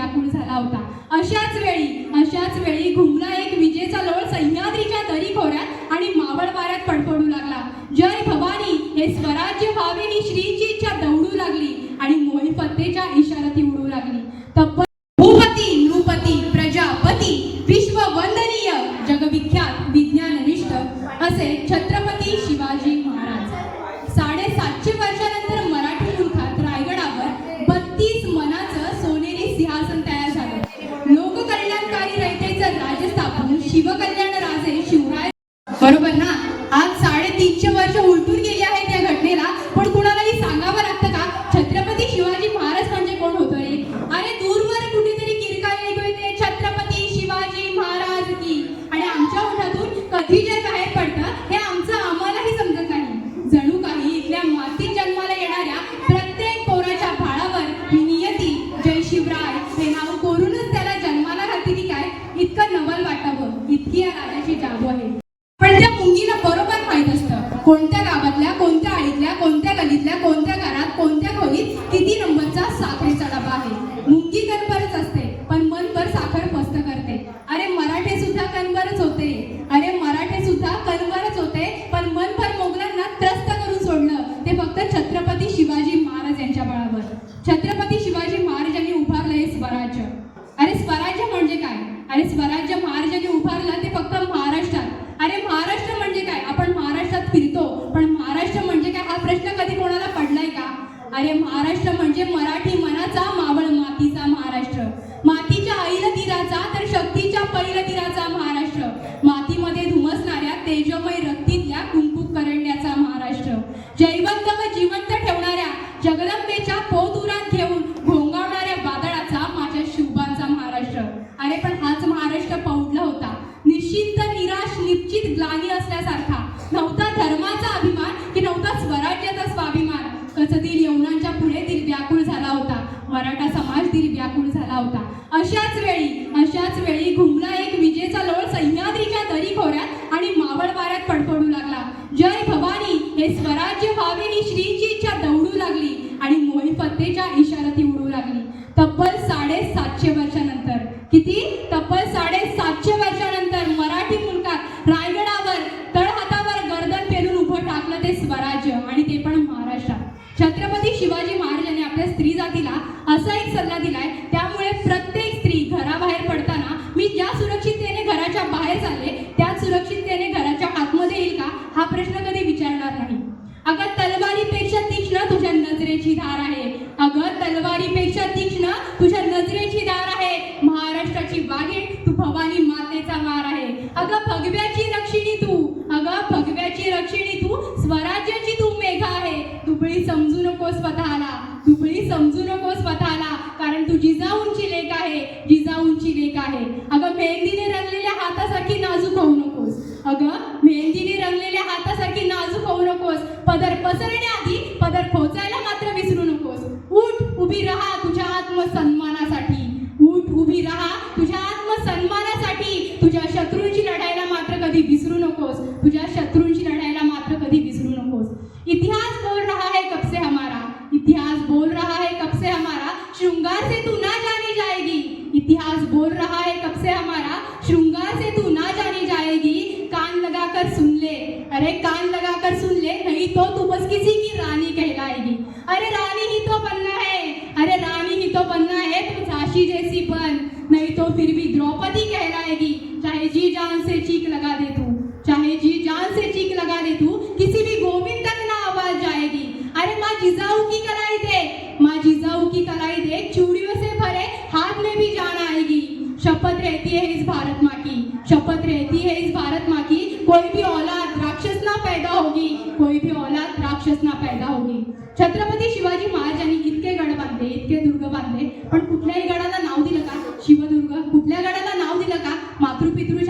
व्याकुळ झाला होता. अशाच वेळी अशाच वेळी घुम नाव कोरूनच त्याला जन्माला घालते की काय? इतकं नवल वाटावं. इतकी या राजाची जादू आहे. पण त्या मुंगीला बरोबर माहीत असतं. कोणत्या गावातल्या अशाच वेळी अशाच वेळी घुमरा इतिहास बोल रहा है, कब से हमारा श्रृंगार से तू ना जानी जाएगी, कान लगा कर सुन ले। अरे, कान लगाकर सुन ले, नहीं तो तू बस किसी की रानी कहलाएगी। अरे, रानी ही तो बनना है। अरे, रानी ही तो बनना है, तू झांसी जैसी बन। नहीं तो फिर भी द्रौपदी कहलाएगी। चाहे जी जान से चीख लगा दे तू, चाहे जी जान से चीख लगा दे तू, किसी भी गोविंद तक ना आवाज़ जाएगी। अरे, माँ जिजाऊ की कलाई दे माँ जिजाऊ की कलाई दे चूड़ियों से भरे, हाथ में भी जाना शपथ रहती है इस भारत माँ की। शपथ रहती है इस भारत माँ की। कोई भी औलाद राक्षस ना पैदा होगी। कोई भी औलाद राक्षस ना पैदा होगी। छत्रपती शिवाजी महाराजांनी इतके गड बांधले इतके दुर्ग बांधले पण कुठल्याही गडाला नाव दिलं का? शिवदुर्ग. कुठल्या गडाला नाव दिलं का? मातृपितृ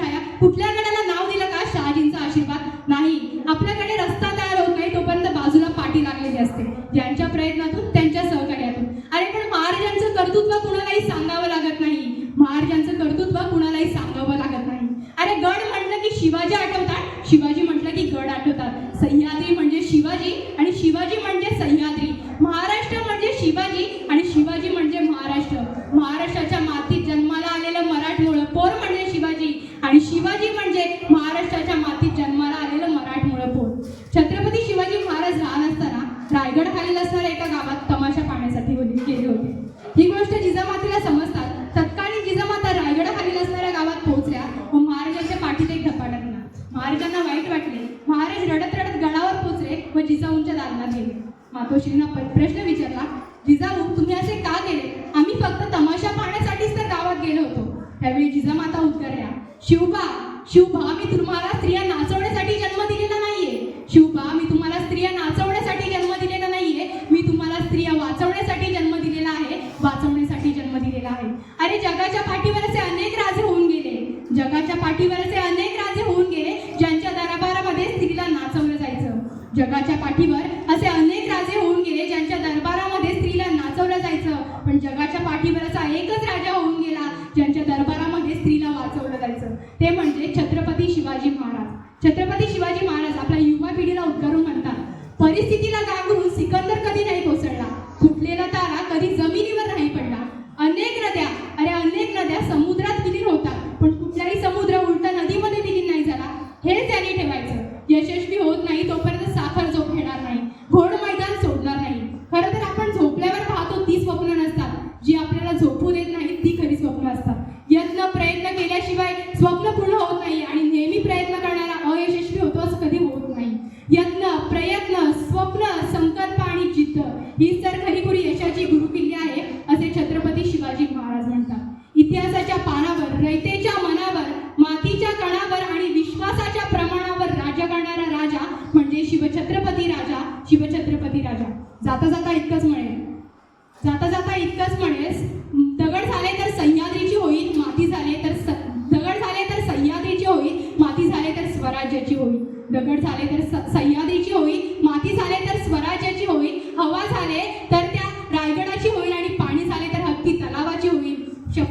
मातोश्रींना प्रश्न विचारला जिजाऊ तुम्ही असे का गेले आम्ही फक्त तमाशा पाहण्यासाठीच तर गावात गेलो होतो. त्यावेळी जिजामाता उत्तरल्या शिवबा शिवबा मी तुम्हाला स्त्रिया नाचवण्यासाठी जन्म दिलेला नाहीये. शिवबा मी तुम्हाला स्त्रिया नाचवण्यासाठी जन्म दिलेला नाहीये. मी तुम्हाला स्त्रिया वाचवण्यासाठी जन्म दिलेला आहे. वाचवण्यासाठी जन्म दिलेला आहे. अरे जगाच्या पाठीवर असे अनेक राजे होऊन गेले. जगाच्या पाठीवर असे अनेक राजे होऊन गेले ज्यांच्या दराबारामध्ये स्त्रीला नाचवलं जायचं. जगाच्या पाठीवर त्यांच्या दरबार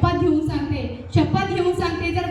शपथ घेऊन सांगते. शपथ घेऊन सांगते जर